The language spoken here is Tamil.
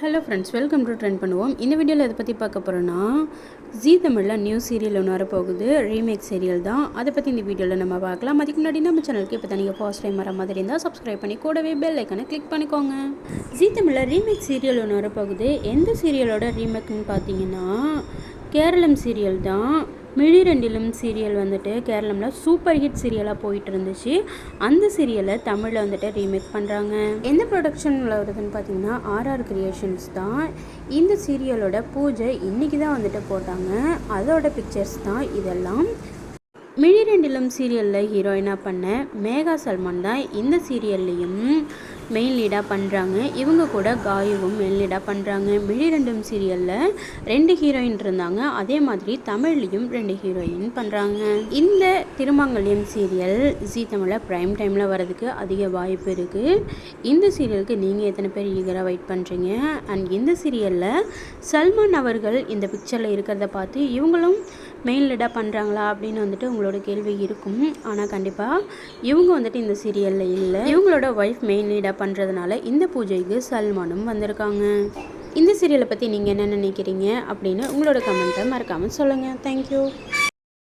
Hello friends welcome to trend பண்ணுவோம் இந்த வீடியோவில் இதை பற்றி பார்க்க போகிறோன்னா ஜீ தமிழில் நியூ சீரியல் ஒன்று வரப்போகுது. ரீமேக் சீரியல் தான். அதை பற்றி இந்த வீடியோவில் நம்ம பார்க்கலாம். அதுக்கு முன்னாடி நம்ம சேனலுக்கு இப்போ நீங்கள் ஃபர்ஸ்ட் டைம் வர மாதிரி இருந்தால் சப்ஸ்கிரைப் பண்ணி கூடவே பெல் ஐக்கனை கிளிக் பண்ணிக்கோங்க. ஜீ தமிழில் ரீமேக் சீரியல் ஒன்று வரப்போகுது. எந்த சீரியலோட ரீமேக்னு பார்த்தீங்கன்னா கேரளம் சீரியல் தான். மிழிரெண்டிலும் சீரியல் வந்துட்டு கேரளமில் சூப்பர் ஹிட் சீரியலாக போயிட்டு இருந்துச்சு அந்த சீரியலை தமிழில் வந்துட்டு ரீமேக் பண்ணுறாங்க எந்த ப்ரொடக்ஷனில் வருதுன்னு பார்த்தீங்கன்னா ஆர்ஆர் கிரியேஷன்ஸ் தான். இந்த சீரியலோட பூஜை இன்றைக்கி தான் வந்துட்டு போட்டாங்க. அதோட பிக்சர்ஸ் தான் இதெல்லாம். மிழிரெண்டிலும் சீரியலில் ஹீரோயினாக பண்ண மேகா சல்மான் தான் இந்த சீரியல்லையும் மெயின் லீடாக பண்ணுறாங்க இவங்க கூட காயுவும் மெயின் லீடாக பண்ணுறாங்க மிழிரெண்டும் சீரியலில் ரெண்டு ஹீரோயின் இருந்தாங்க. அதே மாதிரி தமிழ்லேயும் ரெண்டு ஹீரோயின் பண்ணுறாங்க இந்த திருமாங்கல்யம் சீரியல் ஜீ தமிழில் ப்ரைம் டைமில் வரதுக்கு அதிக வாய்ப்பு இருக்குது இந்த சீரியலுக்கு நீங்கள் எத்தனை பேர் ஈகராக வெயிட் பண்ணுறீங்க அண்ட் இந்த சீரியலில் சல்மான் அவர்கள் இந்த பிக்சரில் இருக்கிறத பார்த்து இவங்களும் மெயின் லீடாக பண்ணுறாங்களா அப்படின்னு வந்துட்டு உங்களோட கேள்வி இருக்கும். ஆனால் கண்டிப்பாக இவங்க வந்துட்டு இந்த சீரியலில் இல்லை. இவங்களோட ஒய்ஃப் மெயின் லீடாக பண்ணுறதுனால இந்த பூஜைக்கு சல்மானும் வந்திருக்காங்க. இந்த சீரியலை பற்றி நீங்கள் என்ன நினைக்கிறீங்க? அப்படின்னு உங்களோட கமெண்ட்டை மறக்காமல் சொல்லுங்கள் தேங்க்யூ